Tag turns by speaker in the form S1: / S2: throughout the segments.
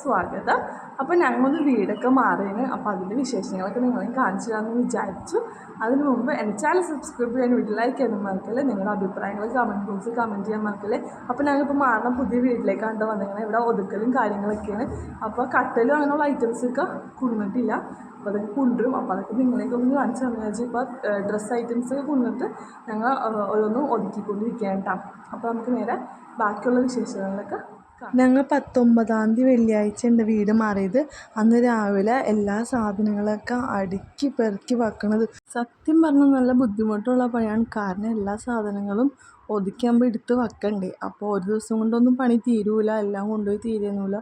S1: സ്വാഗതം. അപ്പോൾ ഞങ്ങളൊരു വീടൊക്കെ മാറിയാണ് അപ്പോൾ അതിന്റെ വിശേഷങ്ങളൊക്കെ നിങ്ങളെയും കാണിച്ചു തരാമെന്ന് വിചാരിച്ചു. അതിന് മുമ്പ് എന്റെ ചാനൽ സബ്സ്ക്രൈബ് ചെയ്യാൻ വീട്ടിൽ ലൈക്ക് ചെയ്യാനും മറക്കല്ലേ? നിങ്ങളുടെ അഭിപ്രായങ്ങൾ കമന്റ് ബോക്സിൽ കമന്റ് ചെയ്യാൻ മറക്കല്ലേ? അപ്പോൾ ഞങ്ങളിപ്പോൾ മാറണം പുതിയ വീട്ടിലേക്കാണ് വന്നിങ്ങനെ ഇവിടെ ഒതുക്കലും കാര്യങ്ങളൊക്കെയാണ്. അപ്പോൾ കട്ടലും അങ്ങനെയുള്ള ഐറ്റംസൊക്കെ കൊണ്ടിട്ടില്ല അപ്പോൾ അതൊക്കെ കൊണ്ടുവരും. അപ്പോൾ അതൊക്കെ നിങ്ങളെയൊക്കെ ഒന്ന് കാണിച്ചു തന്നെ വിചാരിച്ചു. ഇപ്പോൾ ഡ്രസ്സ് ഐറ്റംസൊക്കെ കൊണ്ടിട്ട് ഞങ്ങൾ ഓരോന്നും ഒതുക്കിക്കൊണ്ടിരിക്കുകയാണ് കേട്ടോ. അപ്പോൾ നമുക്ക് നേരെ ബാക്കിയുള്ള വിശേഷങ്ങളിലൊക്കെ ഞങ്ങൾ പത്തൊമ്പതാം തീയതി വെള്ളിയാഴ്ച ഉണ്ട് വീട് മാറിയത്. അന്ന് രാവിലെ എല്ലാ സാധനങ്ങളൊക്കെ അടുക്കി പെറുക്കി വെക്കണത്. സത്യം പറഞ്ഞാൽ നല്ല ബുദ്ധിമുട്ടുള്ള പണിയാണ്. കാരണം എല്ലാ സാധനങ്ങളും ഒതുക്കിയാകുമ്പോൾ എടുത്ത് വെക്കണ്ടേ. അപ്പോൾ ഒരു ദിവസം കൊണ്ടൊന്നും പണി തീരൂല. എല്ലാം കൊണ്ടുപോയി തീരുന്നില്ല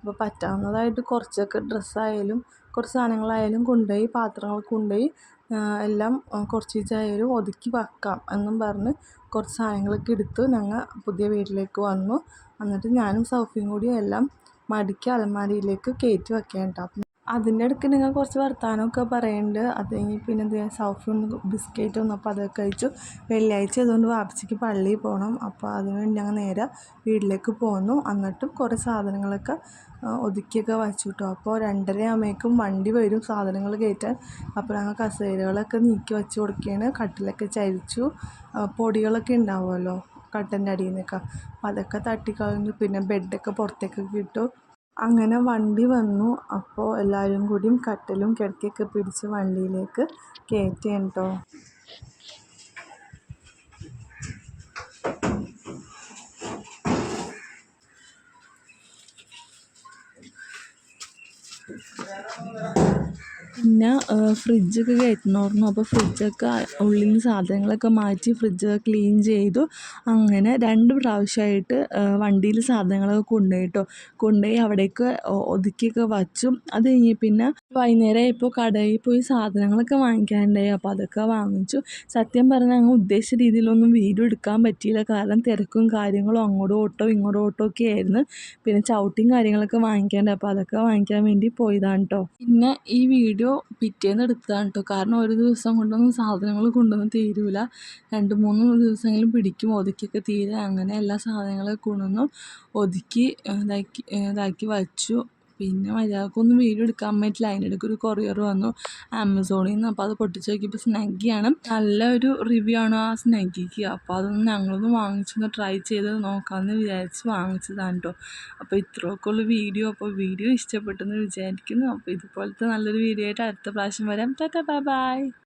S1: അപ്പോൾ പറ്റാവുന്നതായിട്ട് കുറച്ചൊക്കെ ഡ്രസ്സായാലും കുറച്ച് സാധനങ്ങളായാലും കൊണ്ടുപോയി പാത്രങ്ങൾ കൊണ്ടുപോയി എല്ലാം കുറച്ച് ചായാലും ഒതുക്കി വെക്കാം എന്നും പറഞ്ഞ് കുറച്ച് സാധനങ്ങളൊക്കെ എടുത്ത് ഞങ്ങൾ പുതിയ വീട്ടിലേക്ക് വന്നു. എന്നിട്ട് ഞാനും സൗഫിയും കൂടി എല്ലാം മടക്കി അലമാരിയിലേക്ക് കയറ്റി വെക്കാൻ കേട്ടോ അതിന്റെ ഇടയ്ക്ക് നിങ്ങൾ കുറച്ച് വർത്തമാനമൊക്കെ പറയുന്നുണ്ട് അത് കഴിഞ്ഞ് പിന്നെ എന്ത് സൗഫി ഒന്ന് ബിസ്ക്കറ്റ് ഒന്നും അപ്പോൾ അതൊക്കെ കഴിച്ചു. വെള്ളിയാഴ്ച ആയതുകൊണ്ട് വാപ്പച്ചിക്ക് പള്ളിയിൽ പോകണം. അപ്പോൾ അതിന് വേണ്ടി ഞങ്ങൾ നേരെ വീട്ടിലേക്ക് പോന്നു. എന്നിട്ടും കുറേ സാധനങ്ങളൊക്കെ ഒതുക്കിയൊക്കെ വച്ചു കിട്ടും അപ്പോൾ രണ്ടര ആകുമ്പോഴേക്കും വണ്ടി വരും സാധനങ്ങൾ കയറ്റാൻ. അപ്പോൾ ഞങ്ങൾ കസേരകളൊക്കെ നീക്കി വെച്ച് കൊടുക്കുകയാണ്. കട്ടിലൊക്കെ ചരിച്ചു. പൊടികളൊക്കെ ഉണ്ടാവുമല്ലോ കട്ടന്റെ അടിയിൽ നിന്നൊക്കെ. അപ്പോൾ അതൊക്കെ തട്ടിക്കളഞ്ഞു പിന്നെ ബെഡൊക്കെ പുറത്തേക്കൊക്കെ ഇട്ടു. അങ്ങനെ വണ്ടി വന്നു. അപ്പോൾ എല്ലാവരും കൂടിയും കട്ടിലും കിടക്കയൊക്കെ പിടിച്ച് വണ്ടിയിലേക്ക് കയറ്റിയാണ് കേട്ടോ പിന്നെ ഫ്രിഡ്ജൊക്കെ കയറ്റണമായിരുന്നു അപ്പോൾ ഫ്രിഡ്ജൊക്കെ ഉള്ളിൽ നിന്ന് സാധനങ്ങളൊക്കെ മാറ്റി ഫ്രിഡ്ജ് ക്ലീൻ ചെയ്തു. അങ്ങനെ രണ്ട് പ്രാവശ്യമായിട്ട് വണ്ടിയിൽ സാധനങ്ങളൊക്കെ കൊണ്ടുപോയി കേട്ടോ കൊണ്ടുപോയി അവിടേക്ക് ഒതുക്കിയൊക്കെ വച്ചു. അത് കഴിഞ്ഞ് പിന്നെ വൈകുന്നേരം ആയപ്പോൾ കടയിൽ പോയി സാധനങ്ങളൊക്കെ വാങ്ങിക്കാനുണ്ടായി. അപ്പോൾ അതൊക്കെ വാങ്ങിച്ചു. സത്യം പറഞ്ഞാൽ ഞങ്ങൾ ഉദ്ദേശിച്ച രീതിയിലൊന്നും വീഡിയോ എടുക്കാൻ പറ്റിയില്ല. കാരണം തിരക്കും കാര്യങ്ങളും അങ്ങോട്ടും ഓട്ടോ ഇങ്ങോട്ടും ഓട്ടോ ഒക്കെ ആയിരുന്നു. പിന്നെ ചവിട്ടിയും കാര്യങ്ങളൊക്കെ വാങ്ങിക്കാനുണ്ട് അപ്പോൾ അതൊക്കെ വാങ്ങിക്കാൻ വേണ്ടി പോയതാണ് കേട്ടോ പിന്നെ ഈ വീഡിയോ പിറ്റേന്ന് എടുത്തതാണ് കേട്ടോ കാരണം ഒരു ദിവസം കൊണ്ടൊന്നും സാധനങ്ങൾ കൊണ്ടൊന്നും തീരൂല. രണ്ട് മൂന്ന് ദിവസമെങ്കിലും പിടിക്കും. ഒതുക്കിയൊക്കെ തീരെ അങ്ങനെ എല്ലാ സാധനങ്ങളൊക്കെ കൊണ്ടുവന്നു ഒതുക്കി ഇതാക്കി ഇതാക്കി വച്ചു. പിന്നെ മര്യാദക്കൊന്നും വീഡിയോ എടുക്കാൻ പറ്റില്ല അതിനിടയ്ക്ക് ഒരു കൊറിയർ വന്നു ആമസോണിൽ നിന്ന്. അപ്പോൾ അത് പൊട്ടിച്ച് നോക്കിയപ്പോൾ സ്നഗ്ഗിയാണ്. നല്ലൊരു റിവ്യൂ ആണ് ആ സ്നഗ്ഗിക്ക്. അപ്പോൾ അതൊന്ന് ഞങ്ങളൊന്ന് വാങ്ങിച്ചൊന്ന് ട്രൈ ചെയ്ത് നോക്കാമെന്ന് വിചാരിച്ച് വാങ്ങിച്ചതാണ് കേട്ടോ അപ്പോൾ ഇത്രയൊക്കെ ഉള്ള വീഡിയോ. അപ്പോൾ വീഡിയോ ഇഷ്ടപ്പെട്ടെന്ന് വിചാരിക്കുന്നു. അപ്പോൾ ഇതുപോലത്തെ നല്ലൊരു വീഡിയോ ആയിട്ട് അടുത്ത പ്രാവശ്യം വരാം. Tata bye bye.